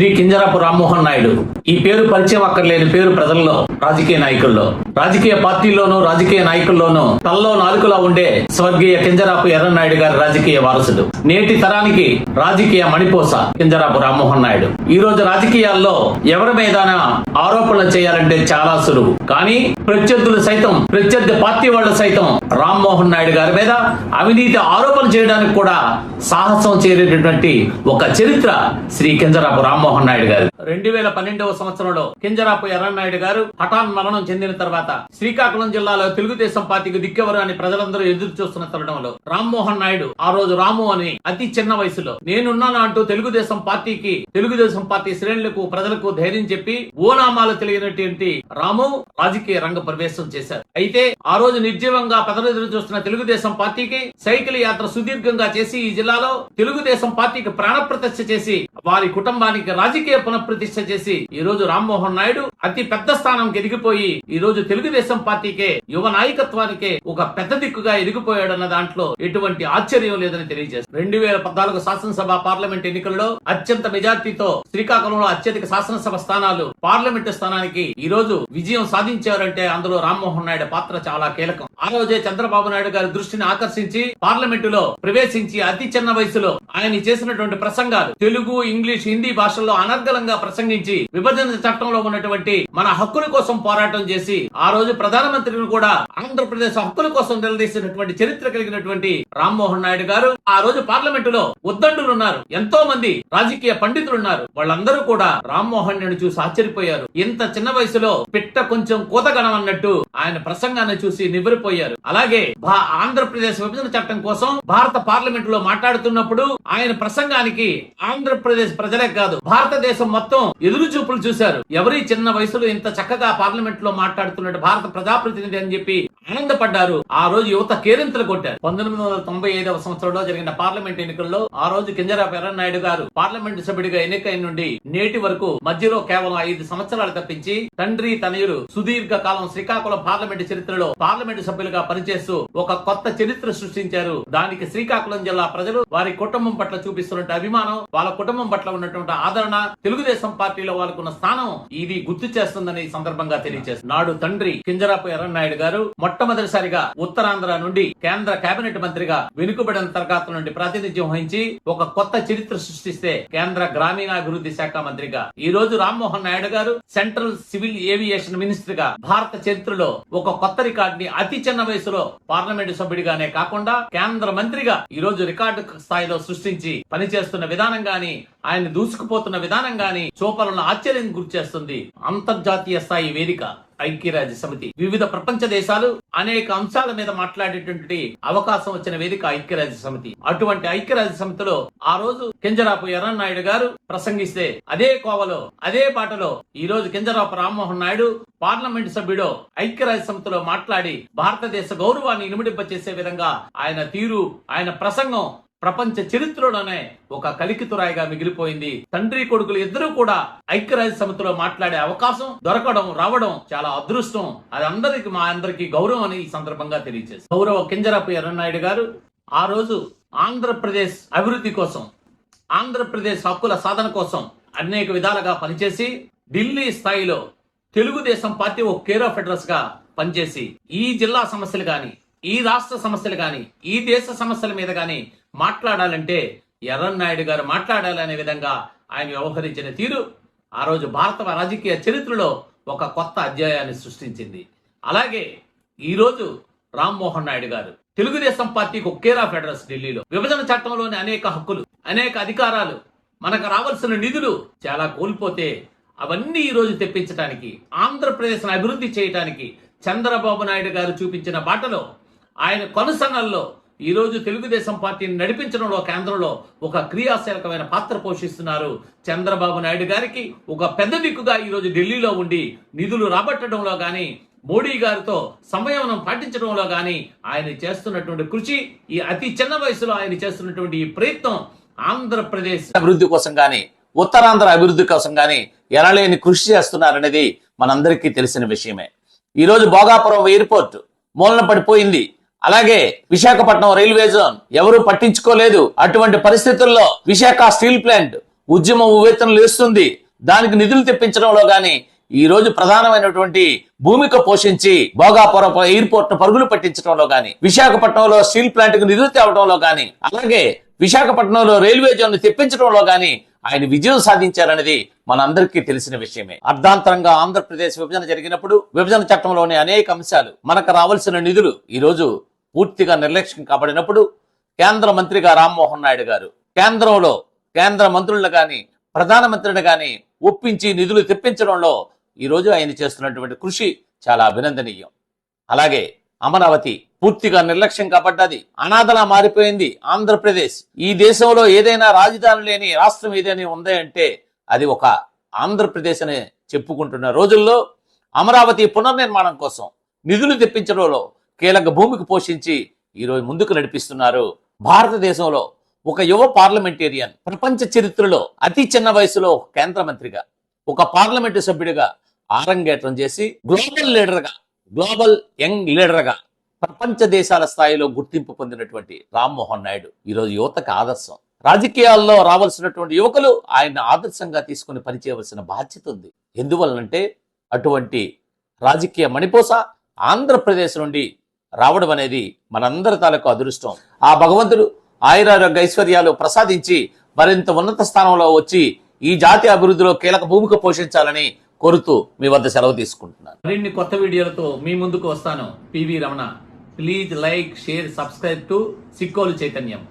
శ్రీ కింజరాపు రామ్మోహన్ నాయుడు. ఈ పేరు పరిచయం అక్కర్లేని పేరు ప్రజల్లో రాజకీయ నాయకుల్లో. రాజకీయ పార్టీల్లోనూ రాజకీయ నాయకుల్లోనూ తనలో నాలుకలా ఉండే స్వర్గీయ కింజరాపు ఎర్రనాయుడు గారి రాజకీయ వారసుడు. నేటి తరానికి రాజకీయ మణిపోస కింజరాపు రామ్మోహన్ నాయుడు. ఈ రోజు రాజకీయాల్లో ఎవరి మీద ఆరోపణలు చేయాలంటే చాలా సులువు. కానీ ప్రత్యర్థులు సైతం ప్రత్యర్థి పార్టీ వాళ్ళు సైతం రామ్మోహన్ నాయుడు గారి మీద అవినీతి ఆరోపణ చేయడానికి కూడా సాహసం చేరేటటువంటి ఒక చరిత్ర శ్రీ కింజరాపు రామ్మోహన్ నాయుడు గారు రెండు వేల పన్నెండవ సంవత్సరంలో కింజరాపు ఎర్రనాయుడు గారు హఠాన్ మరణం చెందిన తర్వాత శ్రీకాకుళం జిల్లాలో తెలుగుదేశం పార్టీకి దిక్కెవరు అని ప్రజలందరూ ఎదురు చూస్తున్న తరుణంలో రామ్మోహన్ నాయుడు ఆ రోజు రాము అని అతి చిన్న వయసులో నేనున్నాను అంటూ తెలుగుదేశం పార్టీకి తెలుగుదేశం పార్టీ శ్రేణులకు ప్రజలకు ధైర్యం చెప్పి ఓనామాలు తెలియనటువంటి రాము రాజకీయ రంగ ప్రవేశం చేశారు. అయితే ఆ రోజు నిర్జీవంగా ప్రజలు ఎదురు చూస్తున్న తెలుగుదేశం పార్టీకి సైకిల్ యాత్ర సుదీర్ఘంగా చేసి ఈ జిల్లాలో తెలుగుదేశం పార్టీకి ప్రాణప్రతిష్ఠ చేసి వారి కుటుంబానికి రాజకీయ ప్రతిష్ట చేసి ఈ రోజు రామ్మోహన్ నాయుడు అతి పెద్ద స్థానంకి ఎదిగిపోయి ఈ రోజు తెలుగుదేశం పార్టీకే యువ నాయకత్వానికే ఒక పెద్ద దిక్కుగా ఎదిగిపోయాడన్న దాంట్లో ఎటువంటి ఆశ్చర్యం లేదని తెలియజేస్తారు రెండు వేల పద్నాలుగు శాసనసభ పార్లమెంట్ ఎన్నికల్లో అత్యంత మెజార్టీతో శ్రీకాకుళంలో అత్యధిక శాసనసభ స్థానాలు పార్లమెంటు స్థానానికి ఈ రోజు విజయం సాధించారంటే అందులో రామ్మోహన్ నాయుడు పాత్ర చాలా కీలకం. ఆ రోజే చంద్రబాబు నాయుడు గారి దృష్టిని ఆకర్షించి పార్లమెంటులో ప్రవేశించి అతి చిన్న వయసులో ఆయన చేసినటువంటి ప్రసంగాలు తెలుగు ఇంగ్లీష్ హిందీ భాషల్లో అనర్గళంగా ప్రసంగించి విభజన చట్టంలో ఉన్నటువంటి మన హక్కుల కోసం పోరాటం చేసి ఆ రోజు ప్రధానమంత్రిని కూడా ఆంధ్రప్రదేశ్ హక్కుల కోసం నిలదీసినటువంటి చరిత్ర కలిగినటువంటి రామ్మోహన్ నాయుడు గారు ఆ రోజు పార్లమెంటులో ఉద్దండులు ఉన్నారు ఎంతో మంది రాజకీయ పండితులు ఉన్నారు వాళ్ళందరూ కూడా రామ్మోహన్ నాయుడు చూసి ఆశ్చర్యపోయారు. ఇంత చిన్న వయసులో పిట్ట కొంచెం కూతగణం అన్నట్టు ఆయన ప్రసంగాన్ని చూసి నివ్వరిపోయారు. అలాగే భా- ఆంధ్రప్రదేశ్ విభజన చట్టం కోసం భారత పార్లమెంట్లో మాట్లాడుతున్నప్పుడు ఆయన ప్రసంగానికి ఆంధ్రప్రదేశ్ ప్రజలే కాదు భారతదేశం మొత్తం ఎదురు చూపులు చూశారు. ఎవరి చిన్న వయసులో ఇంత చక్కగా పార్లమెంట్లో మాట్లాడుతున్నట్టు భారత ప్రజాప్రతినిధి అని చెప్పి ఆనందపడ్డారు. ఆ రోజు యువత కేరింతలు కొట్టారు. పంతొమ్మిది వందల తొంభై ఐదవ సంవత్సరంలో జరిగిన పార్లమెంట్ ఎన్నికల్లో ఆ రోజు కింజరాపు ఎర్రనాయుడు గారు పార్లమెంట్ సభ్యుడిగా ఎన్నికైన నుండి నేటి వరకు మధ్యలో కేవలం ఐదు సంవత్సరాలు తప్పించి తండ్రి తనయుడు సుదీర్ఘ కాలం శ్రీకాకుళం పార్లమెంట్ చరిత్రలో పార్లమెంట్ సభ్యులుగా పనిచేస్తూ ఒక కొత్త చరిత్ర సృష్టించారు. దానికి శ్రీకాకుళం జిల్లా ప్రజలు వారి కుటుంబం పట్ల చూపిస్తున్న అభిమానం వాళ్ళ కుటుంబం పట్ల ఉన్నటువంటి ఆదరణ తెలుగుదేశం పార్టీలో వాళ్ళకున్న స్థానం ఇది గుర్తు చేస్తుందని సందర్భంగా తెలియజేస్తుంది నాడు తండ్రి కింజరాపు ఎర్రనాయుడు గారు మొట్టమొదటిసారిగా ఉత్తరాంధ్ర నుండి కేంద్ర కేబినెట్ మంత్రిగా వెనుకబడిన తరగతుల నుండి ప్రాతినిధ్యం వహించి ఒక కొత్త చరిత్ర సృష్టిస్తే కేంద్ర గ్రామీణాభివృద్ధి శాఖ మంత్రిగా. ఈ రోజు రామ్మోహన్ నాయుడు గారు సెంట్రల్ సివిల్ ఏవియేషన్ మినిస్టర్గా భారత చరిత్రలో ఒక కొత్త రికార్డ్ని అతి చిన్న వయసులో పార్లమెంటు సభ్యుడిగానే కాకుండా కేంద్ర మంత్రిగా ఈ రోజు రికార్డు స్థాయిలో సృష్టించి పనిచేస్తున్న విధానం గాని ఆయన దూసుకుపోతున్న విధానం గాని చూపలను ఆశ్చర్యం గురి చేస్తుంది అంతర్జాతీయ స్థాయి వేదిక. ఐక్యరాజ్య సమితి వివిధ ప్రపంచ దేశాలు అనేక అంశాల మీద మాట్లాడేటువంటి అవకాశం వచ్చిన వేదిక ఐక్యరాజ్య సమితి అటువంటి ఐక్యరాజ్య సమితిలో ఆ రోజు కింజరాపు ఎర్రన్నాయుడు గారు ప్రసంగిస్తే అదే కోవలో అదే పాటలో ఈ రోజు కింజరాపు రామ్మోహన్ నాయుడు పార్లమెంట్ సభ్యుడు ఐక్యరాజ్య సమితిలో మాట్లాడి భారతదేశ గౌరవాన్ని ఇనుమడింప చేసే విధంగా ఆయన తీరు ఆయన ప్రసంగం ప్రపంచ చరిత్రలోనే ఒక కలికితురాయిగా మిగిలిపోయింది. తండ్రి కొడుకులు ఇద్దరు కూడా ఐక్యరాజ్య సమితిలో మాట్లాడే అవకాశం దొరకడం రావడం చాలా అదృష్టం. అది అందరికి మా అందరికి గౌరవం అని ఈ సందర్భంగా తెలియజేసి గౌరవ కింజరాపు ఎర్రనాయుడు గారు ఆ రోజు ఆంధ్రప్రదేశ్ అభివృద్ధి కోసం ఆంధ్రప్రదేశ్ హక్కుల సాధన కోసం అనేక విధాలుగా పనిచేసి ఢిల్లీ స్థాయిలో తెలుగుదేశం పార్టీ ఒక కేర్ ఆఫ్ అడ్రస్గా పనిచేసి ఈ జిల్లా సమస్యలు కానీ ఈ రాష్ట్ర సమస్యలు కానీ ఈ దేశ సమస్యల మీద కానీ మాట్లాడాలంటే ఎర్రన్నాయుడు గారు మాట్లాడాలనే విధంగా ఆయన వ్యవహరించిన తీరు ఆ రోజు భారత రాజకీయ చరిత్రలో ఒక కొత్త అధ్యాయాన్ని సృష్టించింది. అలాగే ఈ రోజు రామ్మోహన్ నాయుడు గారు తెలుగుదేశం పార్టీకి ఒకేరా ఫెడరల్స్ ఢిల్లీలో. విభజన చట్టంలోని అనేక హక్కులు అనేక అధికారాలు మనకు రావాల్సిన నిధులు చాలా కోల్పోతే అవన్నీ ఈ రోజు తెప్పించడానికి ఆంధ్రప్రదేశ్ను అభివృద్ధి చేయడానికి చంద్రబాబు నాయుడు గారు చూపించిన బాటలో ఆయన కొనసన్నల్లో ఈరోజు తెలుగుదేశం పార్టీని నడిపించడంలో కేంద్రంలో ఒక క్రియాశీలకమైన పాత్ర పోషిస్తున్నారు. చంద్రబాబు నాయుడు గారికి ఒక పెద్ద దిక్కుగా ఈరోజు ఢిల్లీలో ఉండి నిధులు రాబట్టడంలో కానీ మోడీ గారితో సంయమనం పాటించడంలో కానీ ఆయన చేస్తున్నటువంటి కృషి ఈ అతి చిన్న వయసులో ఆయన చేస్తున్నటువంటి ఈ ప్రయత్నం ఆంధ్రప్రదేశ్ అభివృద్ధి కోసం కానీ ఉత్తరాంధ్ర అభివృద్ధి కోసం కానీ ఎనలేని కృషి చేస్తున్నారనేది మనందరికీ తెలిసిన విషయమే. ఈరోజు భోగాపురం ఎయిర్పోర్ట్ మూలన పడిపోయింది. అలాగే విశాఖపట్నం రైల్వే జోన్ ఎవరు పట్టించుకోలేదు. అటువంటి పరిస్థితుల్లో విశాఖ స్టీల్ ప్లాంట్ ఉద్యమం ఉవ్వెత్తున లేస్తుంది దానికి నిధులు తెప్పించడంలో గాని ఈ రోజు ప్రధానమైనటువంటి భూమిక పోషించి భోగాపురం ఎయిర్పోర్ట్ను పరుగులు పట్టించడంలో గాని విశాఖపట్నంలో స్టీల్ ప్లాంట్కు నిధులు తేవడంలో గాని అలాగే విశాఖపట్నంలో రైల్వే జోన్ తెప్పించడంలో గాని ఆయన విజయం సాధించారనేది మనందరికీ తెలిసిన విషయమే. అర్ధాంతరంగా ఆంధ్రప్రదేశ్ విభజన జరిగినప్పుడు విభజన చట్టంలోని అనేక అంశాలు మనకు రావాల్సిన నిధులు ఈరోజు పూర్తిగా నిర్లక్ష్యం కాబడినప్పుడు కేంద్ర మంత్రిగా రామ్మోహన్ నాయుడు గారు కేంద్రంలో కేంద్ర మంత్రులను కానీ ప్రధానమంత్రిని కానీ ఒప్పించి నిధులు తెప్పించడంలో ఈరోజు ఆయన చేస్తున్నటువంటి కృషి చాలా అభినందనీయం. అలాగే అమరావతి పూర్తిగా నిర్లక్ష్యం కాబడ్డది. అనాథలా మారిపోయింది ఆంధ్రప్రదేశ్. ఈ దేశంలో ఏదైనా రాజధాని లేని రాష్ట్రం ఏదైనా ఉంది అంటే అది ఒక ఆంధ్రప్రదేశ్ అని చెప్పుకుంటున్న రోజుల్లో అమరావతి పునర్నిర్మాణం కోసం నిధులు తెప్పించడంలో కీలక భూమికి పోషించి ఈరోజు ముందుకు నడిపిస్తున్నారు భారతదేశంలో ఒక యువ పార్లమెంటేరియన్. ప్రపంచ చరిత్రలో అతి చిన్న వయసులో ఒక కేంద్ర మంత్రిగా ఒక పార్లమెంటు సభ్యుడిగా ఆరంగేట్రం చేసి గ్లోబల్ లీడర్గా గ్లోబల్ యంగ్ లీడర్గా ప్రపంచ దేశాల స్థాయిలో గుర్తింపు పొందినటువంటి రామ్మోహన్ నాయుడు. ఈరోజు యువతకు ఆదర్శం. రాజకీయాల్లో రావాల్సినటువంటి యువకులు ఆయన ఆదర్శంగా తీసుకుని పనిచేయవలసిన బాధ్యత ఉంది. ఎందువలనంటే అటువంటి రాజకీయ మణిపోస ఆంధ్రప్రదేశ్ నుండి రావడం అనేది మనందరి తాలూకు అదృష్టం. ఆ భగవంతుడు ఆయురారోగ్య ఐశ్వర్యాలు ప్రసాదించి మరింత ఉన్నత స్థానంలో వచ్చి ఈ జాతి అభివృద్ధిలో కీలక భూమిక పోషించాలని కోరుతూ మీ వద్ద సెలవు తీసుకుంటున్నాను. మరిన్ని కొత్త వీడియోలతో మీ ముందుకు వస్తాను. PV Ramana. Please like share subscribe to Sikkolu Chaitanyam